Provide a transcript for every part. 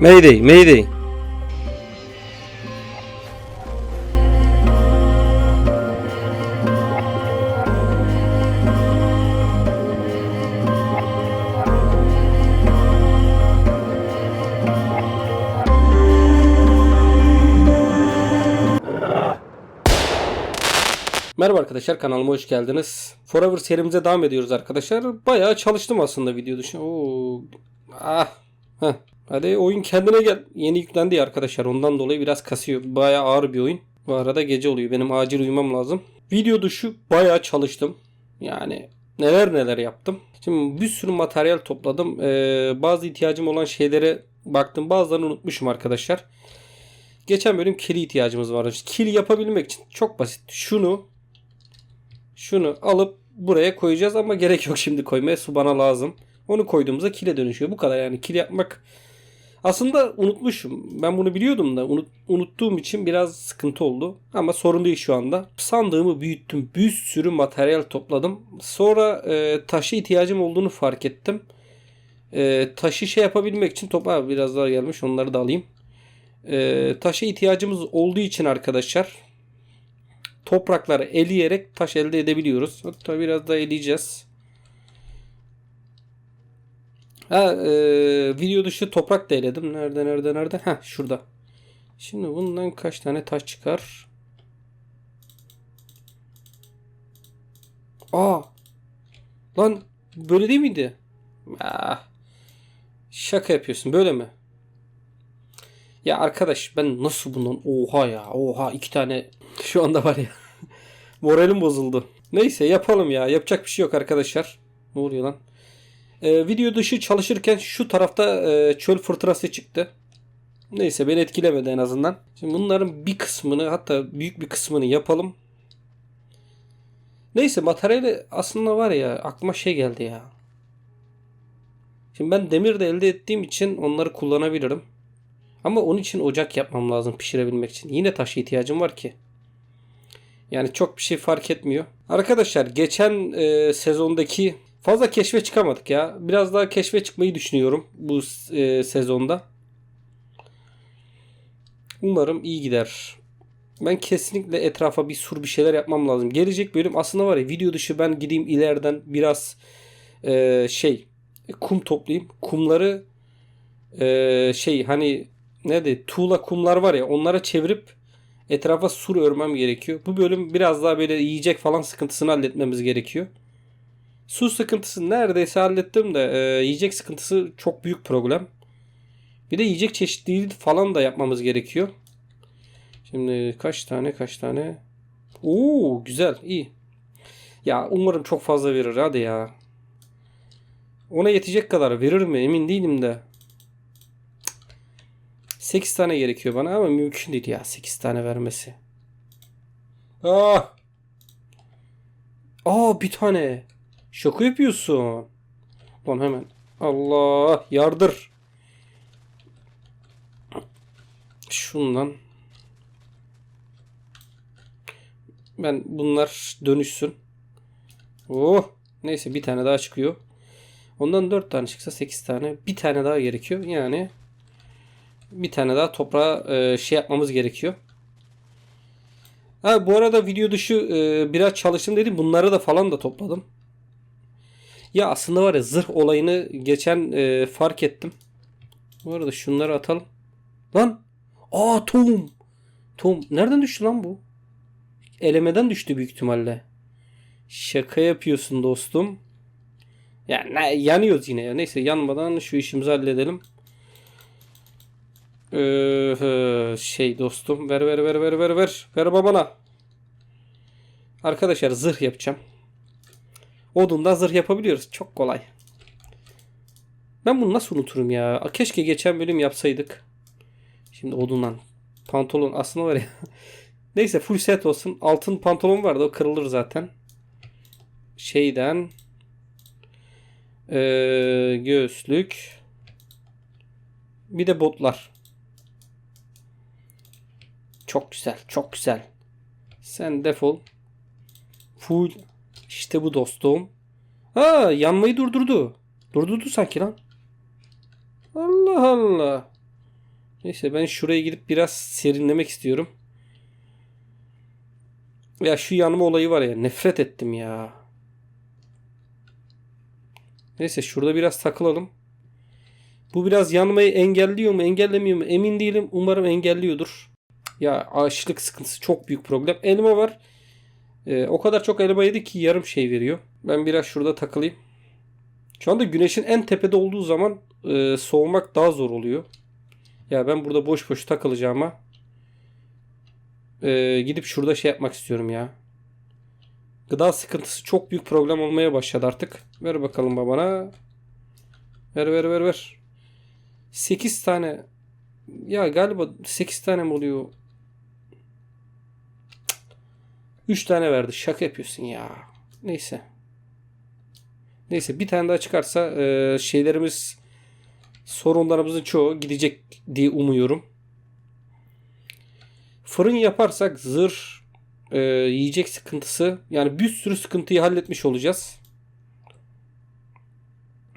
Mayday, mayday. Merhaba arkadaşlar kanalıma hoş geldiniz. Forever serimize devam ediyoruz arkadaşlar. Bayağı çalıştım aslında video dışı. Oo. Ah. Heh. Hadi oyun kendine gel. Yeni yüklendi ya arkadaşlar. Ondan dolayı biraz kasıyor. Bayağı ağır bir oyun. Bu arada gece oluyor. Benim acil uyumam lazım. Video dışı bayağı çalıştım. Yani neler neler yaptım. Şimdi bir sürü materyal topladım. Ee, bazı ihtiyacım olan şeylere baktım. Bazılarını unutmuşum arkadaşlar. Geçen bölüm kili ihtiyacımız vardı. Kil yapabilmek için çok basit. Şunu şunu alıp buraya koyacağız ama gerek yok şimdi koymaya. Su bana lazım. Onu koyduğumuzda kile dönüşüyor. Bu kadar yani. Kil yapmak aslında unutmuşum. Ben bunu biliyordum da unut, unuttuğum için biraz sıkıntı oldu. Ama sorun değil şu anda. Sandığımı büyüttüm. Bir sürü materyal topladım. Sonra e, taşı ihtiyacım olduğunu fark ettim. E, taşı şey yapabilmek için topla biraz daha gelmiş. Onları da alayım. E, taşa ihtiyacımız olduğu için arkadaşlar toprakları eleyerek taş elde edebiliyoruz. Hatta biraz da eleyeceğiz. Ha, e, video dışı toprak da eledim. Nerede nerede nerede? Ha şurada. Şimdi bundan kaç tane taş çıkar? Aa. Lan böyle değil miydi? Ah. Şaka yapıyorsun böyle mi? Ya arkadaş ben nasıl bundan oha ya oha iki tane şu anda var ya moralim bozuldu. Neyse yapalım ya yapacak bir şey yok arkadaşlar. Ne oluyor lan? Ee, video dışı çalışırken şu tarafta e, çöl fırtınası çıktı. Neyse beni etkilemedi en azından. Şimdi bunların bir kısmını hatta büyük bir kısmını yapalım. Neyse materyali aslında var ya aklıma şey geldi ya. Şimdi ben demir de elde ettiğim için onları kullanabilirim. Ama onun için ocak yapmam lazım pişirebilmek için. Yine taşa ihtiyacım var ki. Yani çok bir şey fark etmiyor. Arkadaşlar geçen e, sezondaki fazla keşfe çıkamadık ya. Biraz daha keşfe çıkmayı düşünüyorum bu e, sezonda. Umarım iyi gider. Ben kesinlikle etrafa bir sur bir şeyler yapmam lazım. Gelecek bölüm aslında var ya video dışı ben gideyim ileriden biraz e, şey kum toplayayım. Kumları e, şey hani ne de tuğla kumlar var ya onlara çevirip etrafa sur örmem gerekiyor. Bu bölüm biraz daha böyle yiyecek falan sıkıntısını halletmemiz gerekiyor. Su sıkıntısı neredeyse hallettim de e, yiyecek sıkıntısı çok büyük problem. Bir de yiyecek çeşitliliği falan da yapmamız gerekiyor. Şimdi kaç tane kaç tane? Oo güzel iyi. Ya umarım çok fazla verir hadi ya. Ona yetecek kadar verir mi emin değilim de. 8 tane gerekiyor bana ama mümkün değil ya 8 tane vermesi. Ah! Aa bir tane. Şaka yapıyorsun. Lan hemen. Allah yardır. Şundan. Ben bunlar dönüşsün. Oh. Neyse bir tane daha çıkıyor. Ondan 4 tane çıksa 8 tane. Bir tane daha gerekiyor. Yani bir tane daha toprağa e, şey yapmamız gerekiyor. Ha bu arada video dışı e, biraz çalıştım dedim. Bunları da falan da topladım. Ya aslında var ya zırh olayını geçen e, fark ettim. Bu arada şunları atalım. Lan! Aa tohum! Tohum. Nereden düştü lan bu? Elemeden düştü büyük ihtimalle. Şaka yapıyorsun dostum. Ya ne, yanıyoruz yine ya. Neyse yanmadan şu işimizi halledelim. Ee, şey dostum ver ver ver ver ver ver ver babana. Arkadaşlar zırh yapacağım. Odundan zırh yapabiliyoruz. Çok kolay. Ben bunu nasıl unuturum ya? Keşke geçen bölüm yapsaydık. Şimdi odundan. Pantolon aslında var ya. Neyse full set olsun. Altın pantolon vardı o kırılır zaten. Şeyden. Ee, göğüslük. Bir de botlar. Çok güzel. Çok güzel. Sen defol. Full. İşte bu dostum. Ha yanmayı durdurdu. Durdurdu sanki lan. Allah Allah. Neyse ben şuraya gidip biraz serinlemek istiyorum. Ya şu yanma olayı var ya nefret ettim ya. Neyse şurada biraz takılalım. Bu biraz yanmayı engelliyor mu engellemiyor mu emin değilim. Umarım engelliyordur. Ya açlık sıkıntısı çok büyük problem. Elma var. Ee, o kadar çok elma yedi ki yarım şey veriyor. Ben biraz şurada takılayım. Şu anda güneşin en tepede olduğu zaman e, soğumak daha zor oluyor. Ya ben burada boş boş takılacağıma e, gidip şurada şey yapmak istiyorum ya. Gıda sıkıntısı çok büyük problem olmaya başladı artık. Ver bakalım babana. Ver ver ver ver. 8 tane. Ya galiba 8 tane mi oluyor? 3 tane verdi. Şaka yapıyorsun ya. Neyse. Neyse bir tane daha çıkarsa e, şeylerimiz sorunlarımızın çoğu gidecek diye umuyorum. Fırın yaparsak zırh e, yiyecek sıkıntısı yani bir sürü sıkıntıyı halletmiş olacağız.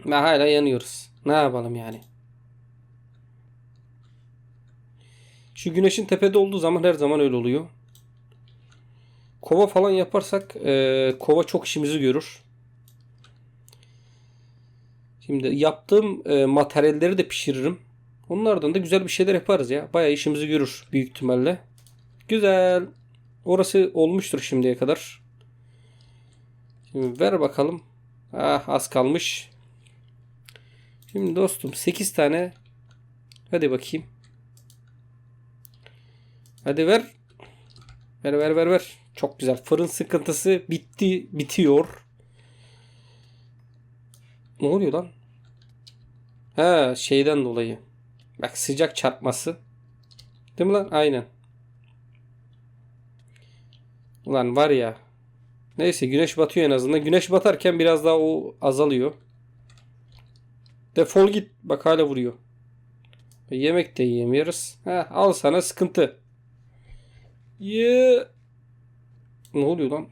Ve hala yanıyoruz. Ne yapalım yani? Şu güneşin tepede olduğu zaman her zaman öyle oluyor. Kova falan yaparsak e, kova çok işimizi görür. Şimdi yaptığım e, materyalleri de pişiririm. Onlardan da güzel bir şeyler yaparız ya. Bayağı işimizi görür büyük ihtimalle. Güzel. Orası olmuştur şimdiye kadar. Şimdi ver bakalım. Ah az kalmış. Şimdi dostum 8 tane. Hadi bakayım. Hadi ver. Ver ver ver ver. Çok güzel. Fırın sıkıntısı bitti. Bitiyor. Ne oluyor lan? Ha şeyden dolayı. Bak sıcak çarpması. Değil mi lan? Aynen. Ulan var ya. Neyse güneş batıyor en azından. Güneş batarken biraz daha o azalıyor. Defol git. Bak hala vuruyor. Yemek de yiyemiyoruz. Ha, al sana sıkıntı. Ye. Ne oluyor lan?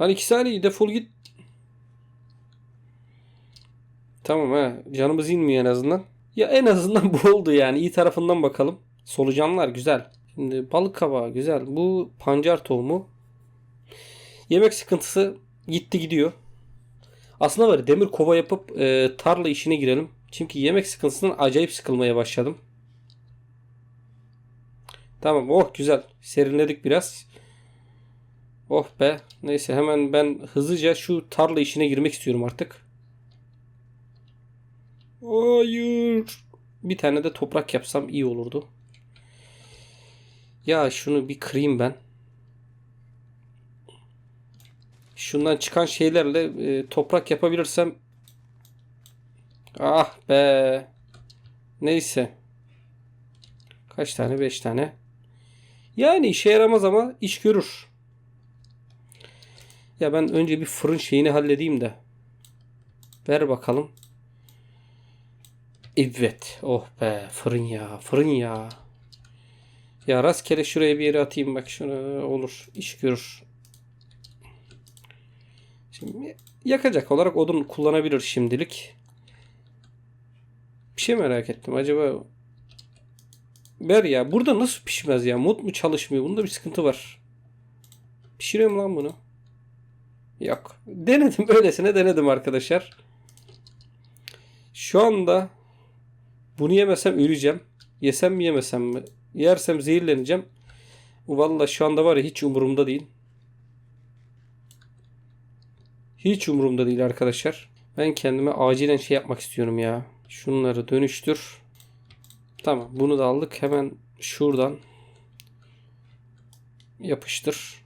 Lan iki saniye defol git. Tamam ha. Canımız inmiyor en azından. Ya en azından bu oldu yani. İyi tarafından bakalım. Solucanlar güzel. Şimdi balık kabağı güzel. Bu pancar tohumu. Yemek sıkıntısı gitti gidiyor. Aslında var demir kova yapıp e, tarla işine girelim. Çünkü yemek sıkıntısından acayip sıkılmaya başladım. Tamam oh güzel. Serinledik biraz. Oh be. Neyse hemen ben hızlıca şu tarla işine girmek istiyorum artık. Hayır. Bir tane de toprak yapsam iyi olurdu. Ya şunu bir kırayım ben. Şundan çıkan şeylerle e, toprak yapabilirsem Ah be. Neyse. Kaç tane? 5 tane. Yani işe yaramaz ama iş görür. Ya ben önce bir fırın şeyini halledeyim de. Ver bakalım. Evet. Oh be fırın ya. Fırın ya. Ya rastgele şuraya bir yere atayım bak şunu olur. iş görür. Şimdi yakacak olarak odun kullanabilir şimdilik. Bir şey merak ettim. Acaba Ver ya. Burada nasıl pişmez ya? Mod mu çalışmıyor? Bunda bir sıkıntı var. Pişiriyor mu lan bunu? Yok. Denedim. Öylesine denedim arkadaşlar. Şu anda bunu yemesem öleceğim. Yesem mi yemesem mi? Yersem zehirleneceğim. Valla şu anda var ya hiç umurumda değil. Hiç umurumda değil arkadaşlar. Ben kendime acilen şey yapmak istiyorum ya. Şunları dönüştür. Tamam bunu da aldık. Hemen şuradan yapıştır.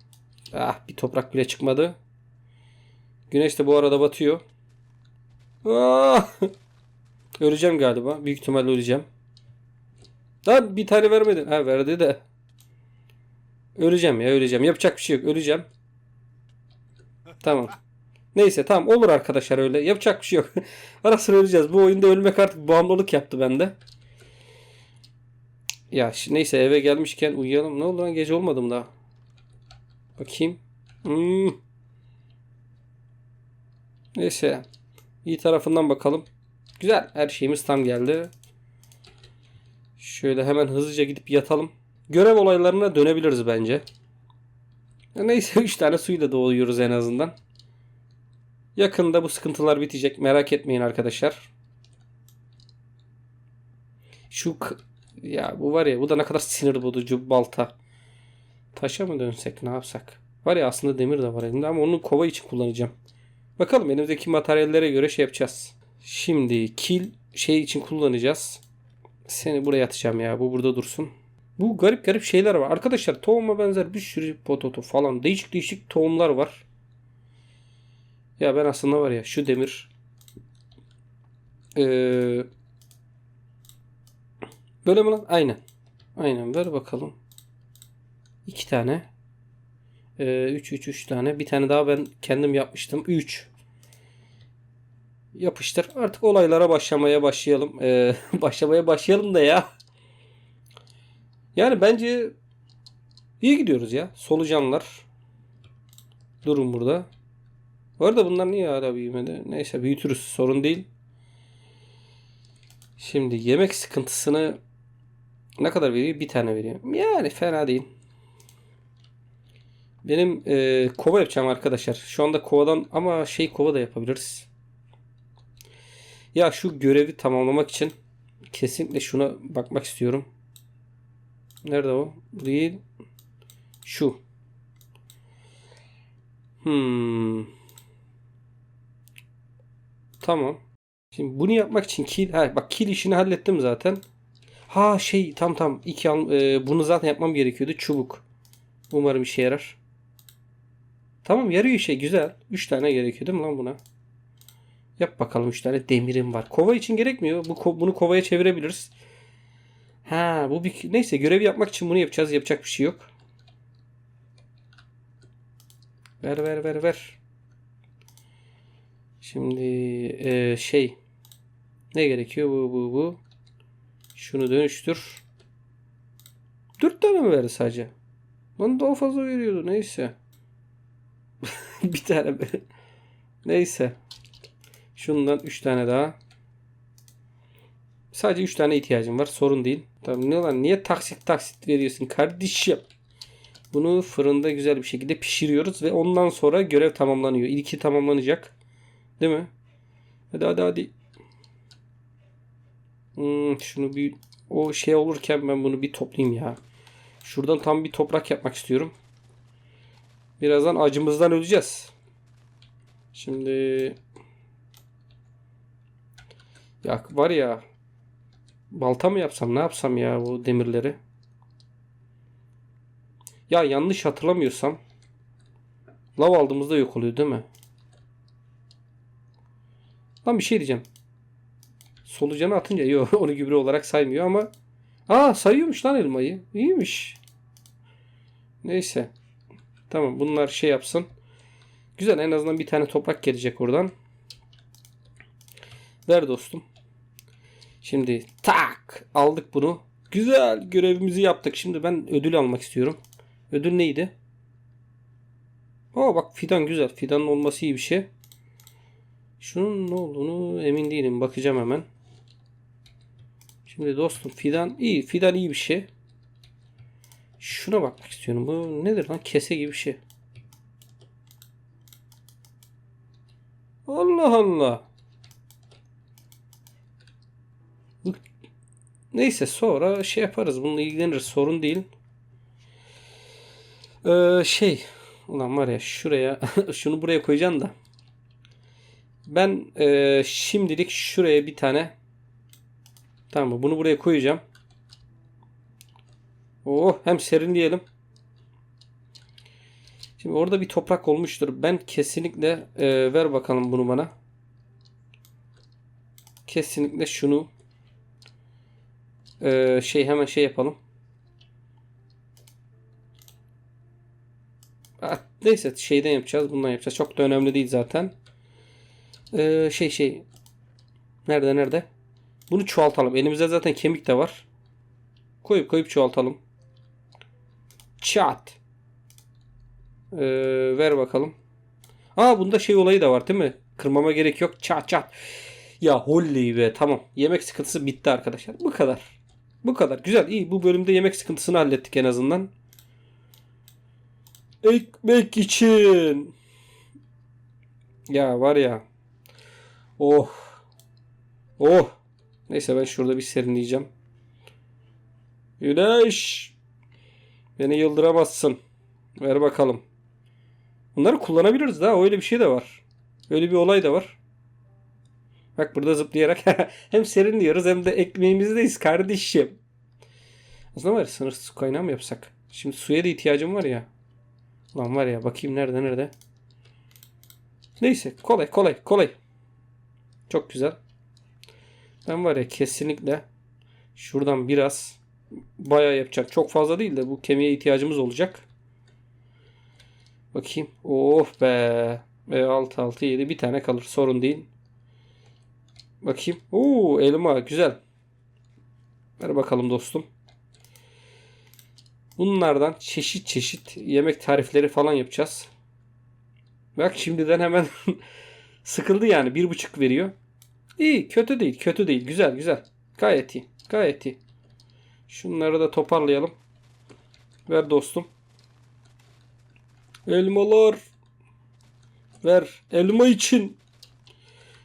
Ah bir toprak bile çıkmadı. Güneş de bu arada batıyor. Ah! Öleceğim galiba. Büyük ihtimalle öleceğim. Lan bir tane vermedin. Ha verdi de. Öleceğim ya öleceğim. Yapacak bir şey yok. Öleceğim. Tamam. Neyse tamam olur arkadaşlar öyle. Yapacak bir şey yok. Ara sıra öleceğiz. Bu oyunda ölmek artık bağımlılık yaptı bende. Ya neyse eve gelmişken uyuyalım. Ne oldu lan gece olmadı mı daha? Bakayım. Hmm. Neyse. İyi tarafından bakalım. Güzel. Her şeyimiz tam geldi. Şöyle hemen hızlıca gidip yatalım. Görev olaylarına dönebiliriz bence. Neyse 3 tane suyla doğuyoruz en azından. Yakında bu sıkıntılar bitecek. Merak etmeyin arkadaşlar. Şu ya bu var ya bu da ne kadar sinir bozucu balta. Taşa mı dönsek ne yapsak? Var ya aslında demir de var elimde ama onu kova için kullanacağım. Bakalım elimizdeki materyallere göre şey yapacağız. Şimdi kil şey için kullanacağız. Seni buraya atacağım ya. Bu burada dursun. Bu garip garip şeyler var. Arkadaşlar tohuma benzer bir sürü potato falan değişik değişik tohumlar var. Ya ben aslında var ya şu demir ee, böyle mi lan? Aynen. Aynen ver bakalım. İki tane. Ee, üç, üç, üç tane. Bir tane daha ben kendim yapmıştım. Üç. Yapıştır. Artık olaylara başlamaya başlayalım. Ee, başlamaya başlayalım da ya. Yani bence iyi gidiyoruz ya. Solucanlar. Durun burada. Bu arada bunlar niye hala büyümedi? Neyse büyütürüz. Sorun değil. Şimdi yemek sıkıntısını ne kadar veriyor? Bir tane veriyor. Yani fena değil. Benim e, kova yapacağım arkadaşlar. Şu anda kovadan ama şey kova da yapabiliriz. Ya şu görevi tamamlamak için kesinlikle şuna bakmak istiyorum. Nerede o? Değil. Şu. Hmm. Tamam. Şimdi bunu yapmak için kil, ha bak kil işini hallettim zaten. Ha şey tam tam iki al, e, bunu zaten yapmam gerekiyordu. Çubuk. Umarım işe yarar. Tamam yarıyor işe güzel. 3 tane gerekiyor değil mi lan buna? Yap bakalım 3 tane demirim var. Kova için gerekmiyor. Bu bunu kovaya çevirebiliriz. Ha bu bir neyse görevi yapmak için bunu yapacağız. Yapacak bir şey yok. Ver ver ver ver. Şimdi e, şey ne gerekiyor bu bu bu. Şunu dönüştür. 4 tane mi verdi sadece? Bana daha fazla veriyordu. Neyse. bir tane mi? Neyse. Şundan 3 tane daha. Sadece 3 tane ihtiyacım var. Sorun değil. Tamam ne lan niye taksit taksit veriyorsun kardeşim? Bunu fırında güzel bir şekilde pişiriyoruz ve ondan sonra görev tamamlanıyor. İlki tamamlanacak. Değil mi? Hadi hadi hadi. Hmm, şunu bir o şey olurken ben bunu bir toplayayım ya. Şuradan tam bir toprak yapmak istiyorum. Birazdan acımızdan öleceğiz. Şimdi ya var ya balta mı yapsam ne yapsam ya bu demirleri? Ya yanlış hatırlamıyorsam lav aldığımızda yok oluyor değil mi? Lan bir şey diyeceğim. Solucanı atınca yok onu gübre olarak saymıyor ama Aa sayıyormuş lan elmayı. İyiymiş. Neyse. Tamam bunlar şey yapsın. Güzel en azından bir tane toprak gelecek oradan. Ver dostum. Şimdi tak aldık bunu. Güzel görevimizi yaptık. Şimdi ben ödül almak istiyorum. Ödül neydi? Aa bak fidan güzel. Fidanın olması iyi bir şey. Şunun ne olduğunu emin değilim. Bakacağım hemen. Şimdi dostum fidan iyi. Fidan iyi bir şey. Şuna bakmak istiyorum. Bu nedir lan? Kese gibi bir şey. Allah Allah. Neyse sonra şey yaparız. Bununla ilgileniriz. Sorun değil. Ee, şey. Ulan var ya şuraya şunu buraya koyacağım da. Ben e, şimdilik şuraya bir tane Tamam mı? Bunu buraya koyacağım. Oh hem serinleyelim. Şimdi orada bir toprak olmuştur. Ben kesinlikle e, ver bakalım bunu bana. Kesinlikle şunu e, şey hemen şey yapalım. Neyse şeyden yapacağız. Bundan yapacağız. Çok da önemli değil zaten. E, şey şey. Nerede nerede? Bunu çoğaltalım. Elimizde zaten kemik de var. Koyup koyup çoğaltalım. Çat. Ee, ver bakalım. Aa bunda şey olayı da var değil mi? Kırmama gerek yok. Çat çat. Ya holley be tamam. Yemek sıkıntısı bitti arkadaşlar. Bu kadar. Bu kadar. Güzel. iyi. Bu bölümde yemek sıkıntısını hallettik en azından. Ekmek için. Ya var ya. Oh. Oh. Neyse ben şurada bir serinleyeceğim. Güneş. Beni yıldıramazsın. Ver bakalım. Bunları kullanabiliriz daha. Öyle bir şey de var. Öyle bir olay da var. Bak burada zıplayarak hem serinliyoruz hem de ekmeğimizdeyiz kardeşim. Aslında var ya sınırsız kaynağı mı yapsak? Şimdi suya da ihtiyacım var ya. Lan var ya bakayım nerede nerede. Neyse kolay kolay kolay. Çok güzel. Ben var ya kesinlikle şuradan biraz bayağı yapacak. Çok fazla değil de bu kemiğe ihtiyacımız olacak. Bakayım. Oh be. Ve 6 6 7 bir tane kalır. Sorun değil. Bakayım. Oo elma güzel. Ver bakalım dostum. Bunlardan çeşit çeşit yemek tarifleri falan yapacağız. Bak şimdiden hemen sıkıldı yani. Bir buçuk veriyor. İyi kötü değil kötü değil. Güzel güzel. Gayet iyi. Gayet iyi. Şunları da toparlayalım. Ver dostum. Elmalar. Ver. Elma için.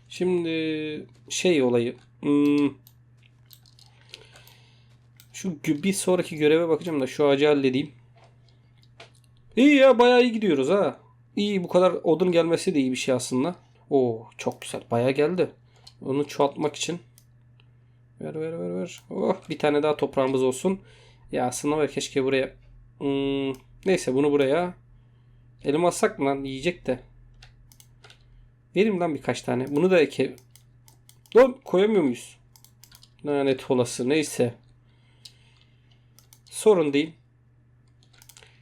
Şimdi şey olayı. Hmm. Şu bir sonraki göreve bakacağım da şu ağacı halledeyim. İyi ya bayağı iyi gidiyoruz ha. İyi bu kadar odun gelmesi de iyi bir şey aslında. Oo çok güzel bayağı geldi. Onu çoğaltmak için. Ver ver ver ver. Oh bir tane daha toprağımız olsun. Ya aslında var keşke buraya. Hmm, neyse bunu buraya. Elime alsak mı lan yiyecek de. Vereyim lan birkaç tane. Bunu da eke. Lan koyamıyor muyuz? Lanet olası neyse. Sorun değil.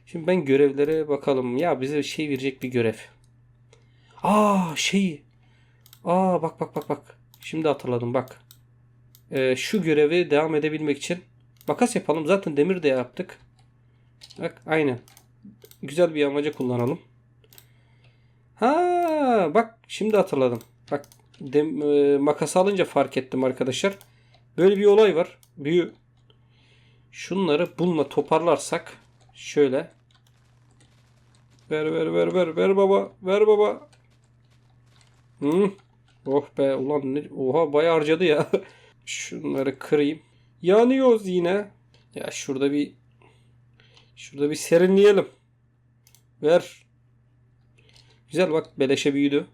Şimdi ben görevlere bakalım. Ya bize şey verecek bir görev. Aa şey. Aa bak bak bak bak. Şimdi hatırladım bak. Ee, şu görevi devam edebilmek için makas yapalım. Zaten demir de yaptık. Bak aynen. Güzel bir amaca kullanalım. Ha bak şimdi hatırladım. Bak dem, e, makas alınca fark ettim arkadaşlar. Böyle bir olay var. Büyü şunları bununla toparlarsak şöyle ver ver ver ver ver baba ver baba Hı. Oh be ulan ne, oha bayağı harcadı ya. Şunları kırayım. Yanıyoruz yine. Ya şurada bir şurada bir serinleyelim. Ver. Güzel bak beleşe büyüdü.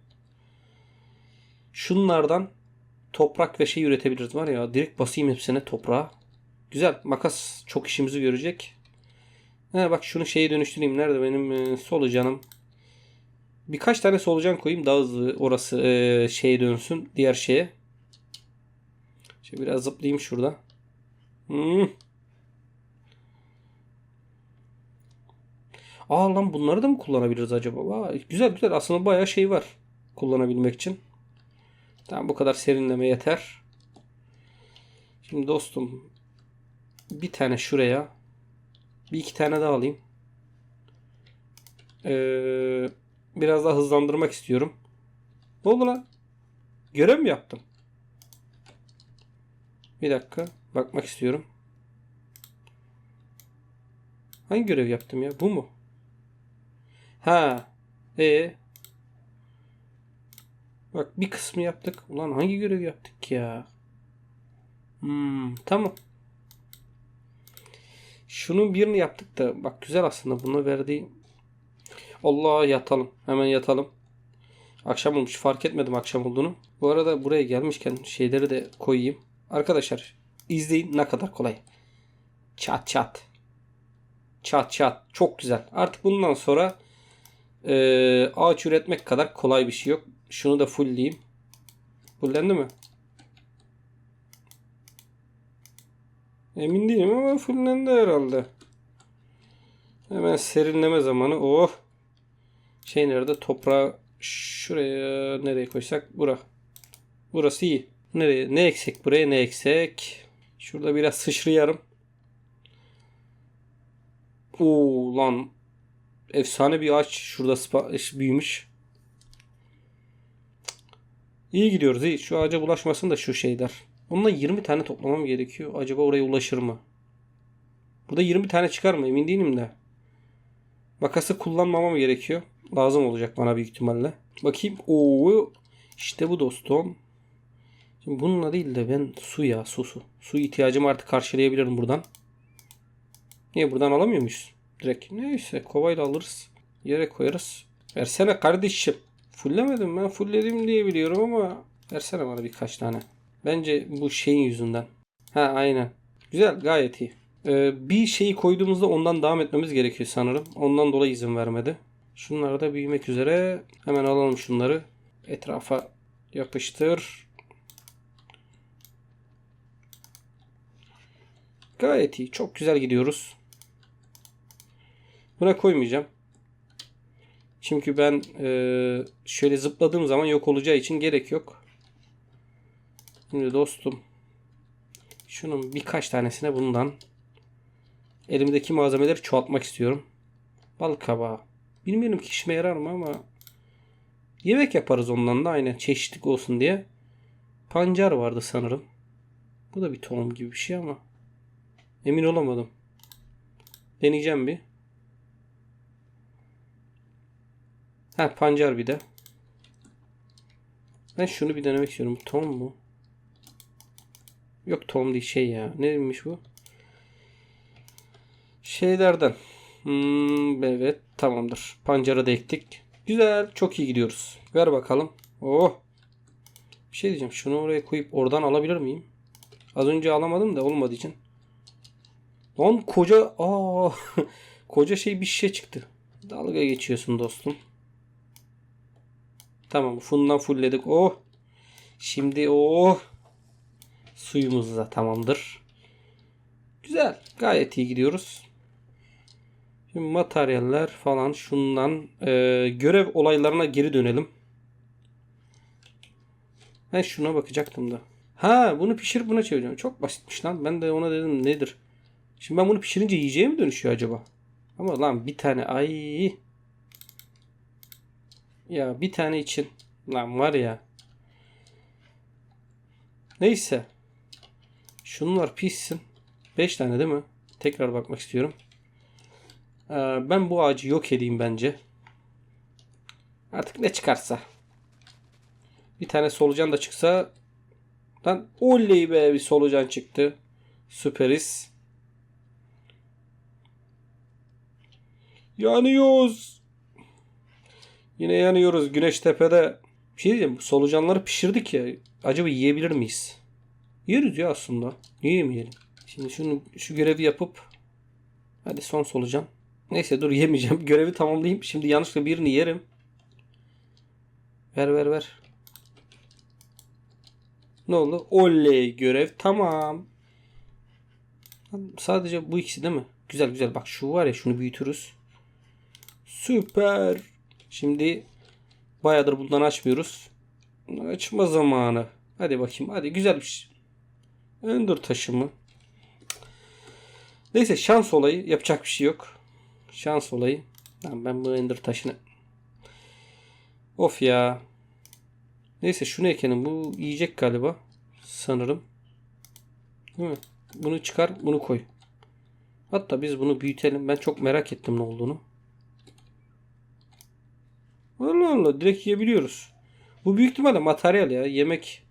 Şunlardan toprak ve şey üretebiliriz var ya. Direkt basayım hepsine toprağa. Güzel. Makas çok işimizi görecek. He bak şunu şeye dönüştüreyim. Nerede benim e, solucanım? Birkaç tane solucan koyayım daha hızlı orası e, şeye dönsün. Diğer şeye. Şöyle biraz zıplayayım şurada. Hmm. Aa lan bunları da mı kullanabiliriz acaba? Aa, güzel güzel aslında bayağı şey var kullanabilmek için. Tamam bu kadar serinleme yeter. Şimdi dostum bir tane şuraya bir iki tane daha alayım. Ee, biraz daha hızlandırmak istiyorum. Ne oldu lan? Görev mi yaptım? Bir dakika. Bakmak istiyorum. Hangi görev yaptım ya? Bu mu? Ha. E. Bak bir kısmı yaptık. Ulan hangi görev yaptık ya? Hmm, tamam. Şunun birini yaptık da bak güzel aslında bunu verdiği. Allah yatalım. Hemen yatalım. Akşam olmuş. Fark etmedim akşam olduğunu. Bu arada buraya gelmişken şeyleri de koyayım. Arkadaşlar izleyin ne kadar kolay. Çat çat. Çat çat. Çok güzel. Artık bundan sonra e, ağaç üretmek kadar kolay bir şey yok. Şunu da fullleyeyim. Fullendi mi? Emin değilim ama fullendi herhalde. Hemen serinleme zamanı. Oh. Şey nerede? Toprağı şuraya nereye koysak? Bura. Burası iyi. Nereye? Ne eksik buraya? Ne eksik? Şurada biraz sıçrayarım. Oo lan. Efsane bir ağaç şurada spa- büyümüş. İyi gidiyoruz iyi. Şu ağaca bulaşmasın da şu şeyler. Onunla 20 tane toplamam gerekiyor. Acaba oraya ulaşır mı? Burada 20 tane çıkar mı? Emin değilim de. Makası kullanmamam gerekiyor. Lazım olacak bana büyük ihtimalle. Bakayım. Oo, işte bu dostum. Şimdi bununla değil de ben su ya su su. Su ihtiyacımı artık karşılayabilirim buradan. Niye buradan alamıyor muyuz? Direkt. Neyse kovayla alırız. Yere koyarız. Versene kardeşim. Fullemedim ben. Fulledim diye biliyorum ama versene bana birkaç tane. Bence bu şeyin yüzünden. Ha aynen. Güzel gayet iyi. Ee, bir şeyi koyduğumuzda ondan devam etmemiz gerekiyor sanırım. Ondan dolayı izin vermedi. Şunlar da büyümek üzere. Hemen alalım şunları. Etrafa yapıştır. Gayet iyi. Çok güzel gidiyoruz. Buna koymayacağım. Çünkü ben e, şöyle zıpladığım zaman yok olacağı için gerek yok. Şimdi dostum şunun birkaç tanesine bundan elimdeki malzemeleri çoğaltmak istiyorum. Balık kabağı. Bilmiyorum ki işime yarar mı ama yemek yaparız ondan da aynı çeşitlik olsun diye. Pancar vardı sanırım. Bu da bir tohum gibi bir şey ama emin olamadım. Deneyeceğim bir. Ha pancar bir de. Ben şunu bir denemek istiyorum. Tohum mu? Yok tohum değil şey ya. Neymiş bu? Şeylerden. Hmm, evet tamamdır. Pancara da ektik. Güzel. Çok iyi gidiyoruz. Ver bakalım. Oh. Bir şey diyeceğim. Şunu oraya koyup oradan alabilir miyim? Az önce alamadım da olmadığı için. Lan koca aa koca şey bir şişe çıktı. Dalga geçiyorsun dostum. Tamam fundan fullledik. Oh. Şimdi oh. Suyumuz da tamamdır. Güzel. Gayet iyi gidiyoruz. Şimdi materyaller falan şundan e, görev olaylarına geri dönelim. Ben şuna bakacaktım da. Ha bunu pişirip buna çevireceğim. Çok basitmiş lan. Ben de ona dedim nedir? Şimdi ben bunu pişirince yiyeceğe mi dönüşüyor acaba? Ama lan bir tane ay. Ya bir tane için. Lan var ya. Neyse. Şunlar pişsin. 5 tane değil mi? Tekrar bakmak istiyorum. Ee, ben bu ağacı yok edeyim bence. Artık ne çıkarsa. Bir tane solucan da çıksa. Lan oley be bir solucan çıktı. Süperiz. Yanıyoruz. Yine yanıyoruz. Güneş tepede. Bir şey diyeceğim. Solucanları pişirdik ya. Acaba yiyebilir miyiz? Yeriz ya aslında. Niye yemeyelim? Şimdi şunu şu görevi yapıp hadi son solucan. Neyse dur yemeyeceğim. Görevi tamamlayayım. Şimdi yanlışlıkla birini yerim. Ver ver ver. Ne oldu? Oley görev tamam. Sadece bu ikisi değil mi? Güzel güzel. Bak şu var ya şunu büyütürüz. Süper. Şimdi bayağıdır bundan açmıyoruz. Açma zamanı. Hadi bakayım. Hadi güzel bir şey. Ender taşı mı? Neyse şans olayı. Yapacak bir şey yok. Şans olayı. Tamam ben bu ender taşını. Of ya. Neyse şunu ekelim. Bu yiyecek galiba. Sanırım. Değil mi? Bunu çıkar. Bunu koy. Hatta biz bunu büyütelim. Ben çok merak ettim ne olduğunu. Allah Allah direkt yiyebiliyoruz. Bu büyük ihtimalle materyal ya. Yemek.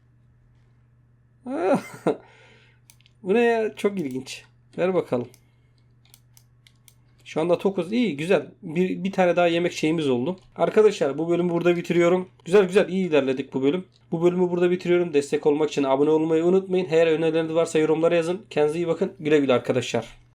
Bu ne ya? Çok ilginç. Ver bakalım. Şu anda tokuz. İyi güzel. Bir, bir tane daha yemek şeyimiz oldu. Arkadaşlar bu bölümü burada bitiriyorum. Güzel güzel iyi ilerledik bu bölüm. Bu bölümü burada bitiriyorum. Destek olmak için abone olmayı unutmayın. Eğer önerileriniz varsa yorumlara yazın. Kendinize iyi bakın. Güle güle arkadaşlar.